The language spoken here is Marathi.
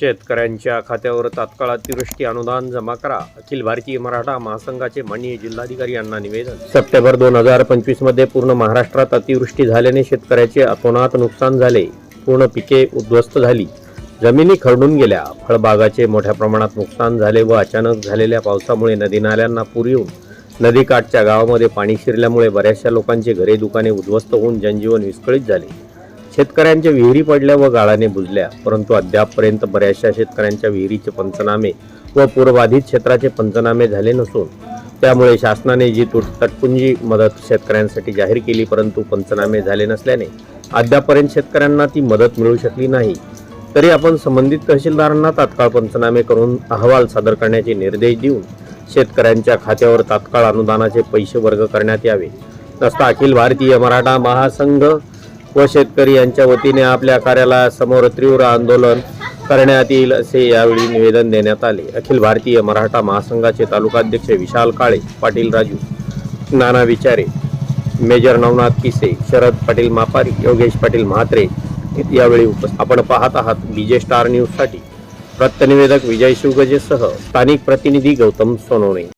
शेतकऱ्यांच्या खात्यावर तात्काळ अतिवृष्टी अनुदान जमा करा. अखिल भारतीय मराठा महासंघाचे माननीय जिल्हाधिकारी यांना निवेदन. सप्टेंबर दोन हजार पंचवीसमध्ये पूर्ण महाराष्ट्रात अतिवृष्टी झाल्याने शेतकऱ्याचे अतोनात नुकसान झाले. पूर्ण पिके उद्ध्वस्त झाली. जमिनी खरडून गेल्या. फळबागाचे मोठ्या प्रमाणात नुकसान झाले व अचानक झालेल्या पावसामुळे नदी नाल्यांना पूर येऊन नदीकाठच्या गावामध्ये पाणी शिरल्यामुळे बऱ्याचशा लोकांचे घरे दुकाने उद्ध्वस्त होऊन जनजीवन विस्कळीत झाले. शेतकऱ्यांच्या विहिरी पडल्या व गाळाने बुजल्या परंतु अद्यापपर्यंत बऱ्याचशा शेतकऱ्यांच्या विहिरीचे पंचनामे व पूरबाधित क्षेत्राचे पंचनामे झाले नसून त्यामुळे शासनाने जी तुट तटपुंजी मदत शेतकऱ्यांसाठी जाहीर केली परंतु पंचनामे झाले नसल्याने अद्यापपर्यंत शेतकऱ्यांना ती मदत मिळू शकली नाही. तरी आपण संबंधित तहसीलदारांना तात्काळ पंचनामे करून अहवाल सादर करण्याचे निर्देश देऊन शेतकऱ्यांच्या खात्यावर तात्काळ अनुदानाचे पैसे वर्ग करण्यात यावे. नसता अखिल भारतीय मराठा महासंघ व शेतकरी यांच्या वतीने आपल्या कार्यालयासमोर तीव्र आंदोलन करण्यात येईल असे यावेळी निवेदन देण्यात आले. अखिल भारतीय मराठा महासंघाचे तालुकाध्यक्ष विशाल काळे पाटील राजू नाना विचारे मेजर नवनाथ किसे शरद पाटील मापारी योगेश पाटील म्हात्रे यावेळी उपस्थित आपण पाहत आहात बीजे स्टार न्यूजसाठी. वृत्तनिवेदक विजय शिवगजेसह स्थानिक प्रतिनिधी गौतम सोनवणे.